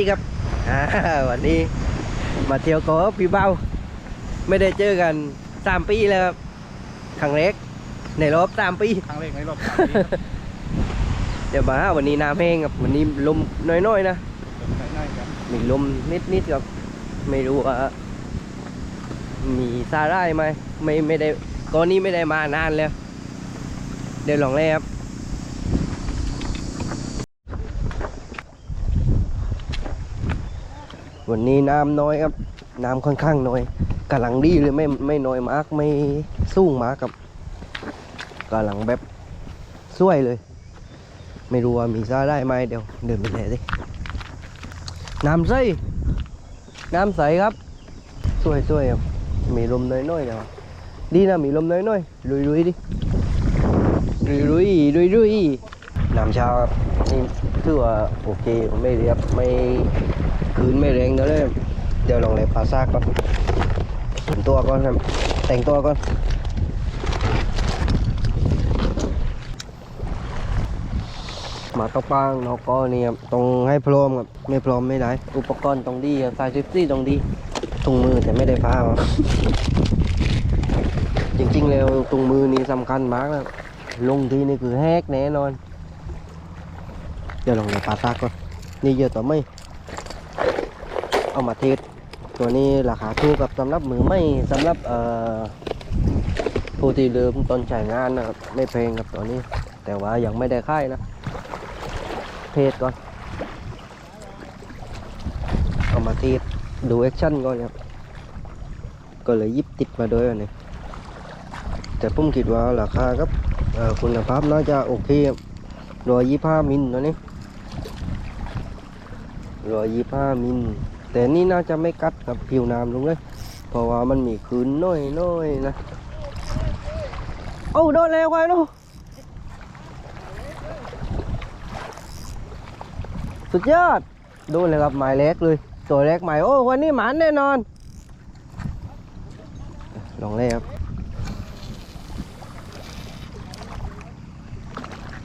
สวัสดีครับอ่าวันนี้มาเที่ยวเกาะพี่เบ้า ไม่ได้เจอกันสามปีแล้วครับครั้งแรกในรอบสามปี ครั้งแรกในรอบสามปีครับเดี๋ยวมาวันนี้น้ำแห้งครับวันนี้ลมน้อยๆนะง่ายๆครับมีลมนิดๆครับไม่รู้ว่ามีซาร่ายไหมไม่ไม่ได้ก่อนนี้ไม่ได้มานานแล้ว เดี๋ยวลองเลยครับ วันนี้น้ำน้อยครับ น้ำค่อนข้างน้อยกำลังดีเลยไม่ไม่น้อยมากไม่สูงมากครับกำลังแบบสวยเลย ไม่รู้ว่ามีซาได้ไหมเดี๋ยวเดินไปเลยสิน้ำใสน้ำใสครับ สวยสวยครับมีลมน้อยๆแต่ว่าดีนะมีลมน้อยๆรุยๆดิรุยรุยรุยรุยๆ น้ำชาครับนี่คือว่าโอเคไม่เรียบไม่คืนไม่แรงเท่าเลยเดี๋ยวลองเลยปลาซากก่อนแต่งตัวก่อนครับแต่งตัวก่อนมาตกปลางนอกก็นี่ครับต้องให้พร้อมครับไม่พร้อมไม่ได้ อุปกรณ์ต้องดีครับสายซิฟตี้ต้องดีถุงมือแต่ไม่ได้ฟ้าจริงๆแล้วถุงมือนี่สำคัญมากนะลงทีนี่คือแฮกแน่นอน เดี๋ยวลองเลยปลาซากก่อนนี่เยอะต่อไม่เอามาเทสตัวนี้ราคาถูกกับสำหรับมือไม่สำหรับเอ่อผู้ที่เริ่มต้นใช้งานนะครับไม่แพงกับตัวนี้ แต่ว่ายังไม่ได้ค่ายนะเทสก่อนเอามาเทสดูแอคชั่นก่อนครับก็เลยยิบติดมาด้วยอันนี้แต่ผมคิดว่าราคาครับคุณภาพน่าจะโอเคครับร้อยยี่ห้ามิลตัวนี้ ร้อยยี่ห้ามิลแต่นี่น่าจะไม่กัดกับผิวน้ำลงเลย เพราะว่ามันมีคืนน้อยน้อยๆนะโอ้โดนแล้วไว้ลูกสุดยอดโดนเลยครับหมายเล็กเลย ตัวเล็กหมายโอ้วันนี้หมันแน่นอน ลองเลยครับ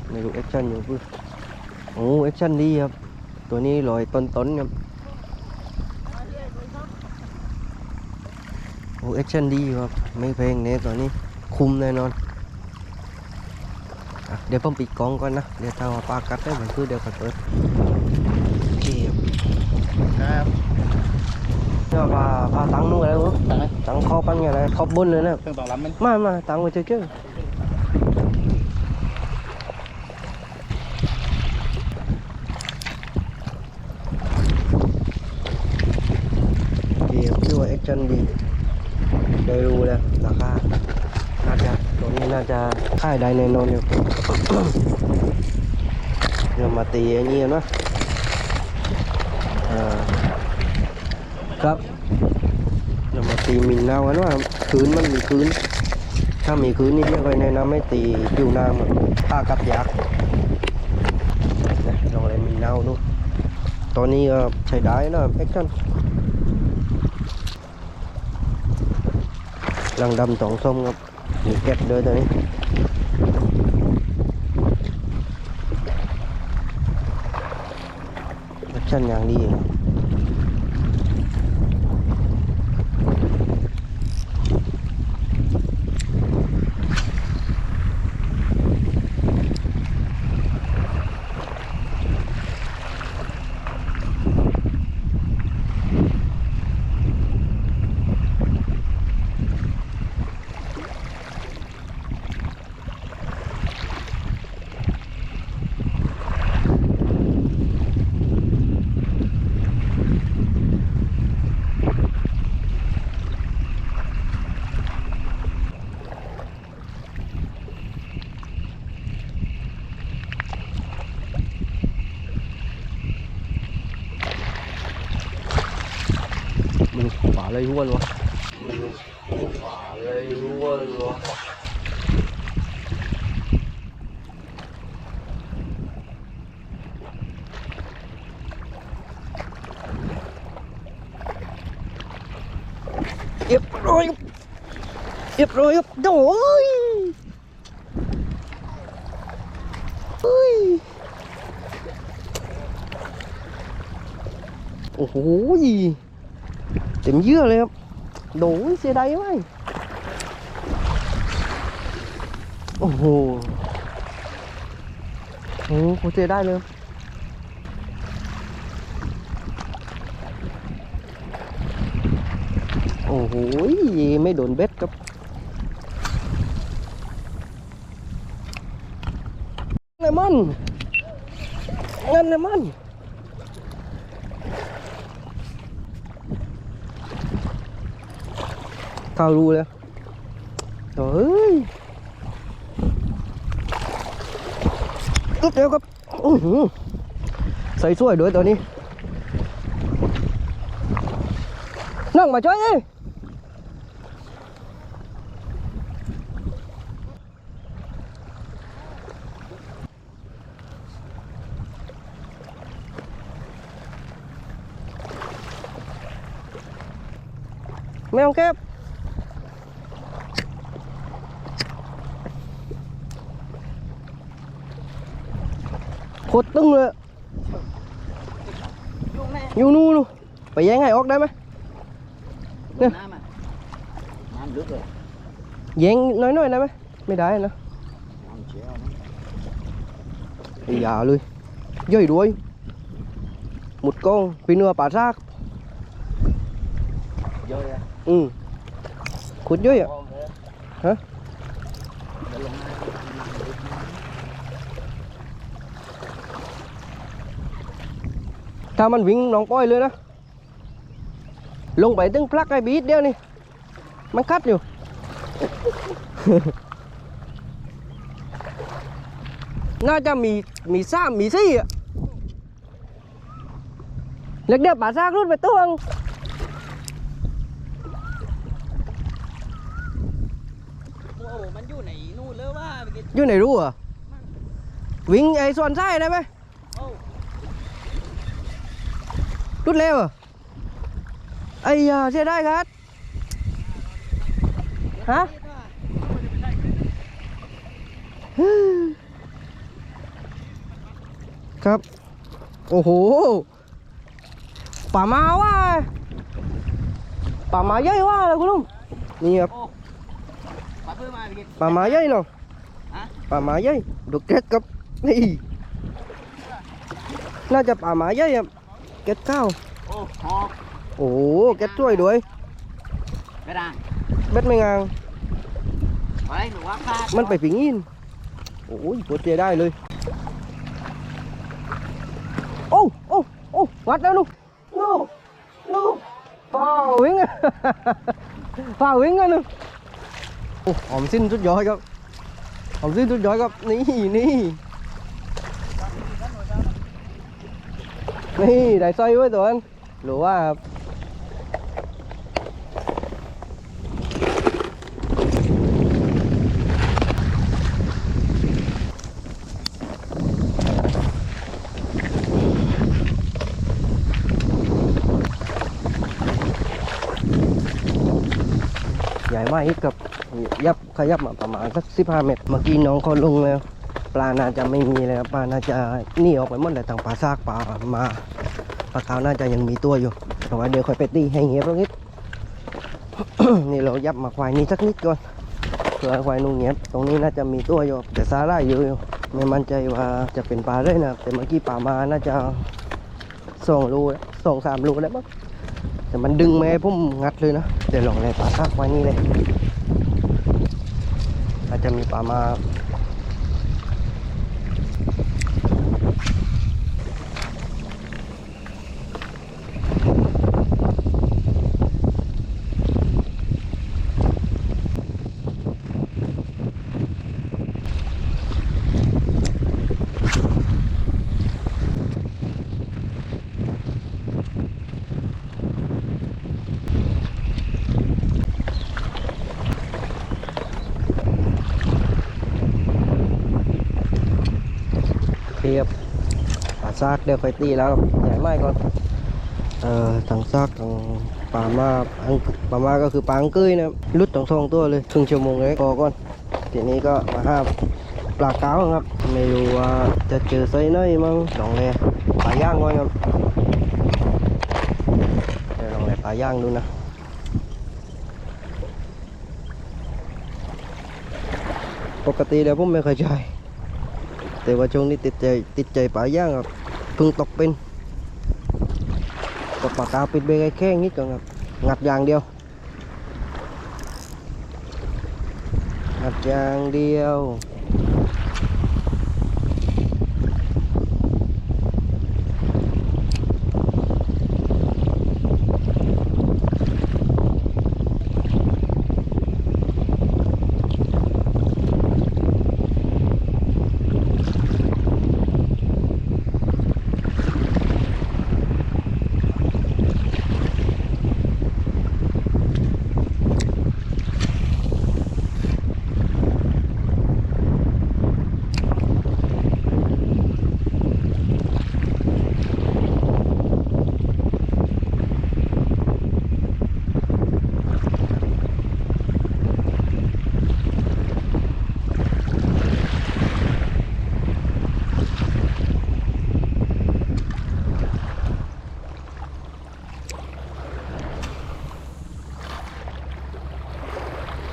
ไม่รู้แอคชั่นอยู่ปุ๊โอ้แอคชั่นดีครับ ตัวนี้ลอยต้นๆครับโอ้แอคชั่นดีครับ ไม่เพลงเนี้ตัวนี้คุมแน่นอนอะเดี๋ยวผมปิดกล้องก่อนนะ เดี๋ยวถ้าว่าปลากัดได้เหมือนคือเดี๋ยวก็เปิดโอเคครับครับเดี๋ยวปลาปลาตังนู่นอะไรรู้ตังไหมตังคอปันไงอะไรคอบบนเลยนะเครื่องต่อลำมันมามาตังไว้เจอเจอโอเคครับชื่อว่าแอคชั่นดี ได้รู้แล้วราคา น่าจะตัวนี้น่า จะค่ายได้แน่นอนอยู่เรามาตีไอ้นี่กันนะอ่าครับเรามาตีมินนาวกันว่าคืนมันมีคืนถ้ามีคืนนี่ไม่ค่อยแนะนำให้ตีผิวน้ำอะผ้ากับยักษ์นะลองอะไรมินนาวดูตอนนี้ก็ใช้ได้นะแอคชั่นลังดำสองส้มครับมีแก๊สด้วยตัวนี้แอค ชั่นอย่างดีครับ มันขวาเลยห้วนวะมันขวาเลยห้วนวะเรียบร้อยครับเรียบร้อยครับโอ้ยเฮ้ยโอ้โห เต็มเยื่อเลยครับ โดยเสียดายไหมโอ้โหโอ้โหเสียดายเลยโอ้โหไม่โดนเบ็ดครับเลมอนเงินเลมอน เข้ารูเลยเฮ้ยตุ๊บเดียวครับอื้หือใส่สวยด้วยตัวนี้นั่งมาช่วยดิไม่ต้องเก็บ โคตรตึงเลยยุงแน่อยู่นู่นนู่นไปแย่งให้ออกได้ไหมเนี่ย ถ้ามันวิ่งน้องป้อยเลยนะ ลงไปตึงพลักไอ้บีดเดียวนี่ มันคัดอยู่ น่าจะมีมีซ้ำมีซี่อะเล็กเดียวป่าซากรุดไปตัวงโอ้โหมันอยู่ไหนนู่นเลยว่าเมื่อกี้อยู่ไหนรู้อะวิ่งไอ้ส่วนไส้ได้ไหม โอ้ รุดเร็วอะไอ้ยาเสียได้ครับฮะครับ โอ้โหป่ามาว่าป่ามาใหญ่ว่าเลยคุณลุงนี่ครับโอ้ปลาเพิ่มมาเมื่อกี้ป่ามาใหญ่เนาะฮะป่ามาใหญ่ดูเกล็ดครับนี่น่าจะป่ามาใหญ่ครับ เกล็ดข้าวโอ้หอกโอ้โหเกล็ดช่วยด้วยไม่ได้เบ็ดไม่งางอะไรหนูว่าพลาดมันไปผิงอินโอ้ยปวดเจียได้เลยโอ้โอ้โอ้วัดแล้วลูกลูกลูกฝ่าวิ่งอะฝ่าวิ่งอะลูกโอ้หอมสิ้นสุดยอดครับ หอมสิ้นสุดยอดครับ นี่นี่ นี่ได้สร้อยไว้ตัวนั้นหรือว่าใหญ่มากอีกกับยับขยับมาประมาณสักสิบห้าเมตร เมื่อกี้น้องเขาลงแล้ว ปลาน่าจะไม่มีเลยครับปลาน่าจะหนีออกไปหมดเลยทางปลาซากปลามาปลาขาวน่าจะยังมีตัวอยู่แต่ว่าเดี๋ยวค่อยไปตีให้เงียบนิดนี่เรายับมาควายนี้สักนิดก่อนเผื่อควายนุ่งเงียบตรงนี้น่าจะมีตัวอยู่แต่ซาร่าเยอะอยู่ไม่มั่นใจว่าจะเป็นปลาได้นะแต่เมื่อกี้ปลามาน่าจะสองรูสองสามรูแล้วมั้งแต่มันดึงไม่ให้ผมงัดเลยนะเดี๋ยวลองเลยปลาคาบไว้นี่เลยอาจจะมีปลามาียบปลาซากเดี๋ยวค่อยตีแล้วครับใหญ่ไม้ก่อนเอ่อทางซากทางปลามาอังปลามาก็คือปลาอังเกยนะครับลุดทั้งสองตัวเลยครึ่งชั่วโมงเลยกอก่อนทีนี้ก็มาห้าปลาเก้าครับ ไม่รู้ว่าจะเจอไซส์ไหนมั้งลองเลยปลาย่างก่อนครับย่างดูนะปกติแล้วผมไม่เคยใช้ แต่ว่าช่วงนี้ติดใจติดใจป่าย่างครับเพิ่งตกเป็นก็ปากกาปิดเบรกแค่นิดก่อนครับงัดยางเดียวงัดยางเดียว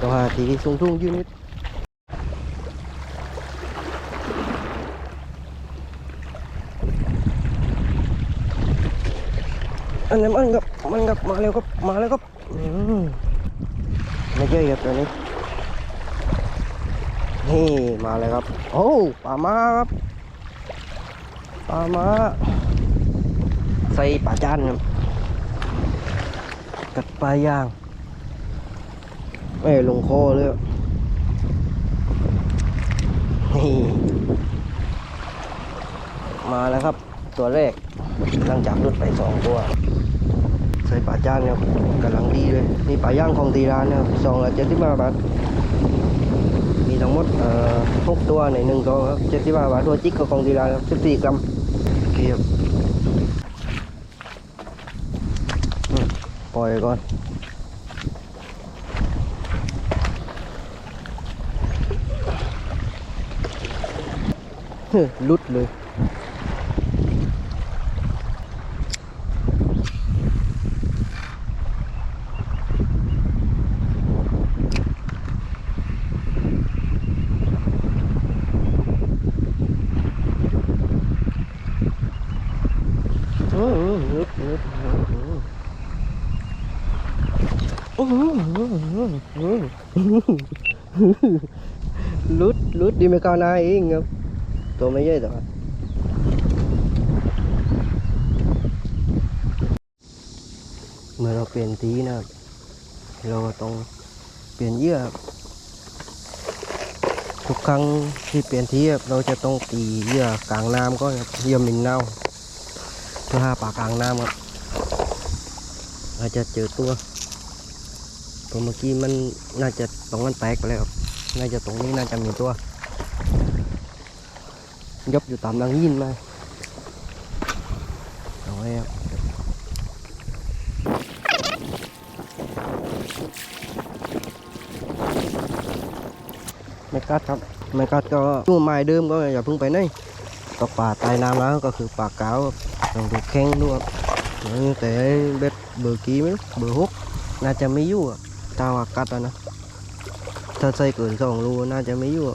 ตัวหาทีสูงทุ่งยืนนิดอันนี้มันกับมันกับมาเร็วครับมาแล้วครับอืมไม่ใช่ครับตัวนี้นี่มาเลยครับ โอ้ปลามาครับปลามาใส่ปลาจานครับกัดปลาย่าง ไม่ลงคอเลยนี่มาแล้วครับ ตัวแรกหลังจากหลุดไปสองตัว ใส่ปลาจ้านเนี่ยกำลังดีเลยนี่ปลาย่างของตีร้านเนี่ยสองละเจ็ดสิบห้าบาทมีทั้งหมดเอ่อหกตัวในหนึ่งตัวครับเจ็ดสิบห้าบาทตัวจิกก็ของตีร้านครับสิบสี่กรัมเคครับปล่อยก่อน ลุดเลยลุดลุดดีไม่ก้าวหน้าเองครับ ตัวไม่ใหญ่แต่ว่าเมื่อเราเปลี่ยนทีนะครับ เราต้องเปลี่ยนเยื่อทุกครั้งที่เปลี่ยนทีเราจะต้องตีเยื่อกลางน้ำก็เยื่อมินเน่าเพื่อหาปลากลางน้ำครับอาจจะเจอตัวตัวเมื่อกี้มันน่าจะตรงนั้นแตกไปแล้ว น่าจะตรงนี้น่าจะมีตัว ยบอยู่ตามดังยินมาเอาไว้ครับไม่กัดครับไม่กัดก็ตู้ไม้เดิมก็อย่าเพิ่งไปไหนตกป่าใตายน้ำแล้วก็คือปลากเกาครับลองดูแข้งด้วยครับเออแต่เบ็ดเบอร์กี้มรู้เบอร์หกน่าจะไม่ยู่อะถ้าวากัดอะนะถ้าใส่เกินสองรูน่าจะไม่ยู่